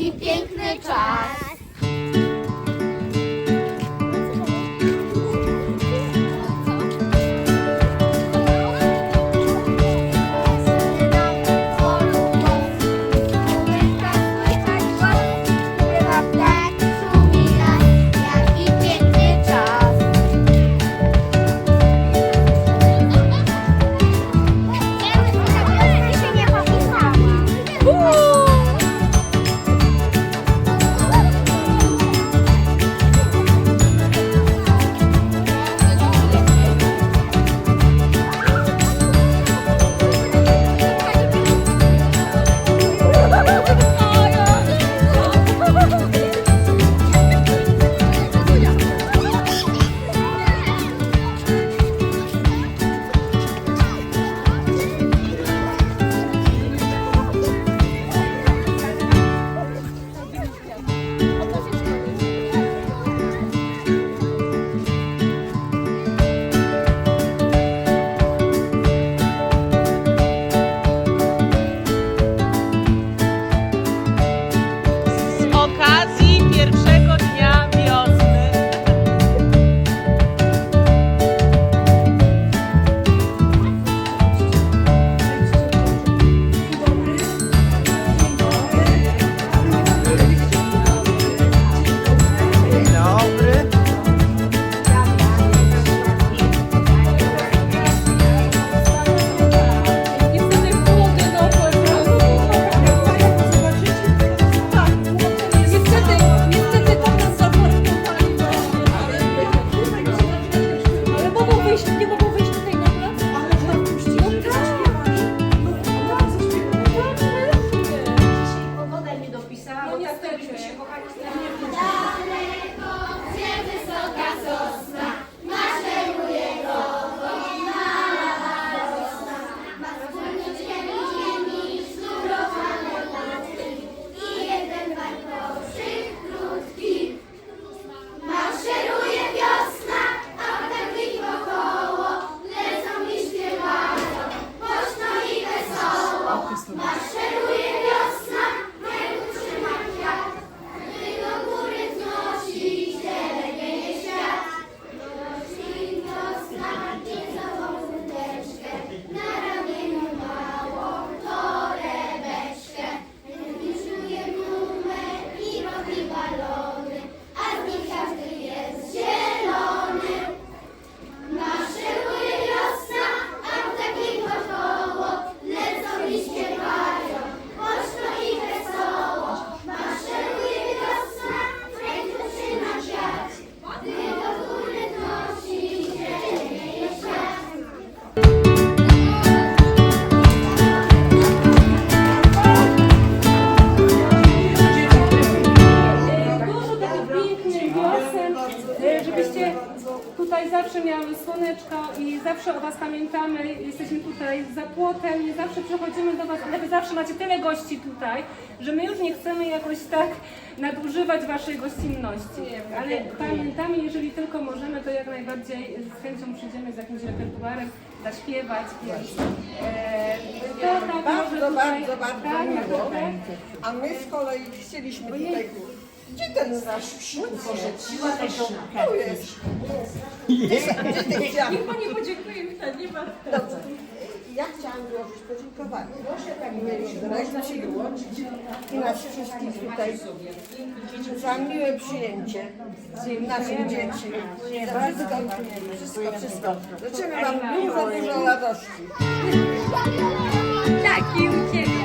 一边 e, żebyście tutaj zawsze miały słoneczko i zawsze o Was pamiętamy. Jesteśmy tutaj za płotem, nie zawsze przychodzimy do Was, ale Wy zawsze macie tyle gości tutaj, że my już nie chcemy jakoś tak nadużywać Waszej gościnności. Ale pamiętamy, jeżeli tylko możemy, to jak najbardziej z chęcią przyjdziemy z jakimś repertuarem zaśpiewać, więc e, to tak Bardzo, może tutaj, bardzo, bardzo tak, miło. naprawdę. A my z kolei chcieliśmy tutaj... Gdzie ten nasz poszedł? Tu jest. Gdzie ty chciałam? nie podziękuję, nie ma. Dobrze. Ja chciałam złożyć podziękowanie. Mieli dyrekcji i nas wszystkich tutaj za miłe przyjęcie naszych dzieci. Za wszystko, wszystko, wszystko. Życzymy Wam dużo, dużo radości. Taki uciek.